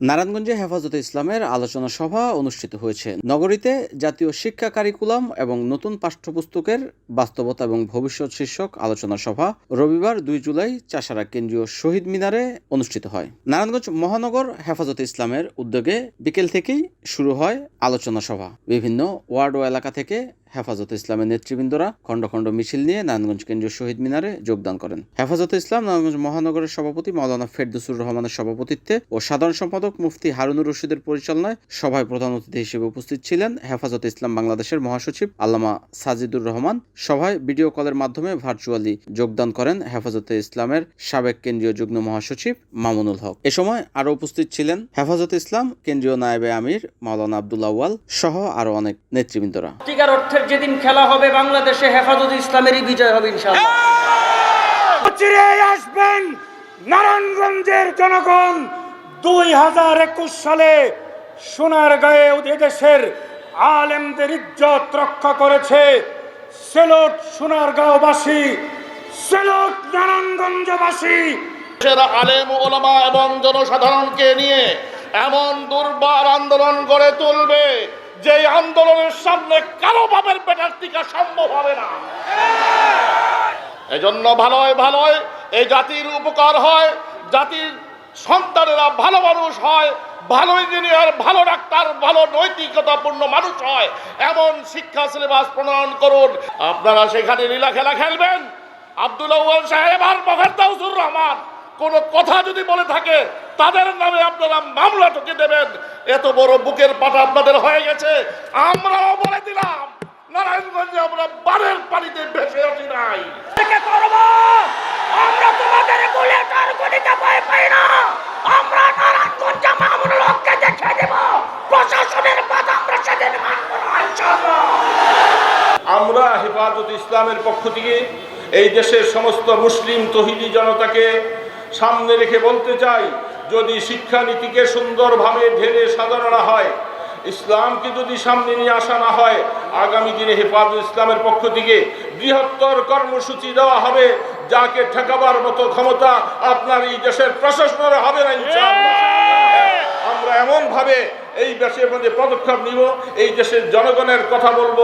নারায়ণগঞ্জে হেফাজতে ইসলামের আলোচনা সভা অনুষ্ঠিত হয়েছে। নগরীতে জাতীয় শিক্ষা কারিকুলাম এবং নতুন পাঠ্যপুস্তকের বাস্তবতা এবং ভবিষ্যৎ শীর্ষক আলোচনা সভা রবিবার দুই জুলাই চাষারা কেন্দ্রীয় শহীদ মিনারে অনুষ্ঠিত হয়। নারায়ণগঞ্জ মহানগর হেফাজতে ইসলামের উদ্যোগে বিকেল থেকেই শুরু হয় আলোচনা সভা। বিভিন্ন ওয়ার্ড ও এলাকা থেকে হেফাজতে ইসলামের নেতৃবৃন্দরা খণ্ড খণ্ড মিছিল নিয়ে নারায়ণগঞ্জ কেন্দ্রীয় শহীদ মিনারে যোগদান করেন। হেফাজতে ইসলাম নারায়ণগঞ্জ মহানগরের সভাপতি মাওলানা ফেরদুসুর রহমানের সভাপতিত্বে ও সাধারণ সম্পাদক মুফতি হারুনুর রশিদের পরিচালনায় সভায় প্রধান অতিথি হিসেবে উপস্থিত ছিলেন হেফাজতে ইসলাম বাংলাদেশের মহাসচিব আল্লামা সাজিদুর রহমান। সভায় ভিডিও কলের মাধ্যমে ভার্চুয়ালি যোগদান করেন হেফাজতে ইসলামের সাবেক কেন্দ্রীয় যুগ্ম মহাসচিব মামুনুল হক। এ সময় আরও উপস্থিত ছিলেন হেফাজতে ইসলাম কেন্দ্রীয় নায়েবে আমির, মাওলানা আবদুল্লাহ সহ আরও অনেক নেতৃবৃন্দরা। সত্যিকার অর্থের যেদিন খেলা হবে বাংলাদেশে হেফাজত ইসলামেরই বিজয় হবে ইনশাআল্লাহ। চিরে আসবেন নারায়ণগঞ্জের জনগণ। দুই হাজার একুশ সালে সোনার গায়ে দেশের আলেমদের ইজ্জত রক্ষা করেছে। সেলট সোনারগাঁওবাসী সেলট নারায়ণগঞ্জবাসী। দেশের আলেম ওলামা এবং জনসাধারণকে নিয়ে এমন দুর্বার আন্দোলন গড়ে তুলবে। যে আন্দোলনের সামনে কারও বাপের পেটার টিকা সম্ভব হবে না। এজন্য ভালোয় ভালোয় এই জাতির উপকার হয়, জাতির সন্তানেরা ভালো মানুষ হয়, ভালো ইঞ্জিনিয়ার ভালো ডাক্তার, ভালো নৈতিকতাপূর্ণ মানুষ হয়, এমন শিক্ষা সিলেবাস প্রণয়ন করুন। আপনারা সেখানে লীলা খেলা খেলবেন। ওয়াল সাহেব আর মফাদ্দাউসুর রহমান। কোন কথা যদি বলে থাকে তাদের নামে আপনারা মামলা ঠুকে দেবেন। এত বড় বুকের পাটা আপনাদের হয়ে গেছে আমরাও বলে দিলাম নারায়ণগঞ্জে আমরা বারের পানিতে ভেসে আসি নাই। আমরা তোমাদের ভয় পাই না। আমরা নারায়ণগঞ্জ মামুনুল হককে দেখে দেব। প্রশাসনের বাধা আমরা সেদিন মানব না আমরা হেফাজত ইসলামের পক্ষ থেকে এই দেশের সমস্ত মুসলিম তহিদি জনতাকে সামনে রেখে বলতে চাই যদি শিক্ষানীতিকে সুন্দরভাবে ঢেলে সাজানো না হয় ইসলামকে যদি সামনে নিয়ে আসা না হয় আগামী দিনে হেফাজত ইসলামের পক্ষ থেকে বৃহত্তর কর্মসূচি দেওয়া হবে যাকে ঠেকাবার মতো ক্ষমতা আপনার এই দেশের প্রশাসনের হবে না আমরা এমন ভাবে এই দেশের মধ্যে পদক্ষেপ নিব এই দেশের জনগণের কথা বলব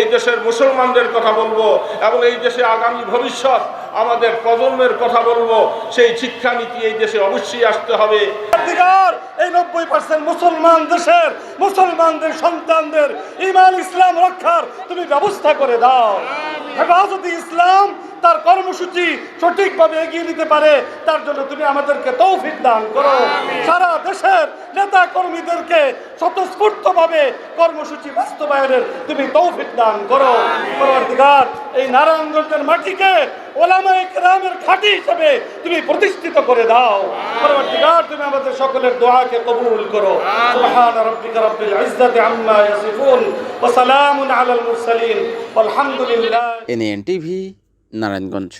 এই দেশের মুসলমানদের কথা বলব এবং এই দেশে আগামী ভবিষ্যৎ আমাদের প্রজন্মের কথা বলব। সেই শিক্ষানীতি এই দেশে অবশ্যই আসতে হবে। এই নব্বই পার্সেন্ট মুসলমান দেশের মুসলমানদের সন্তানদের ইমান ইসলাম রক্ষার তুমি ব্যবস্থা করে দাও। হেফাজতে ইসলাম তার কর্মসূচি সঠিকভাবে এগিয়ে নিতে পারে তার জন্য তুমি আমাদেরকে তৌফিক দান করো। সারা দেশের নেতা কর্মীদেরকে স্বতঃস্ফূর্তভাবে কর্মসূচি বাস্তবায়নের তুমি তৌফিক দান করো। পরবর্তীকার, এই নারায়ণগঞ্জের মাটিকে ঘাঁটি হিসেবে তুমি প্রতিষ্ঠিত করে দাও। পরবর্তীকার, তুমি আমাদের সকলের দোয়াকে কবুল করো। সুবহান ইজ্জাতি আম্মা ইয়াসিফুন ওয়া সালামুন আলাল মুরসালিন। নারায়ণগঞ্জ।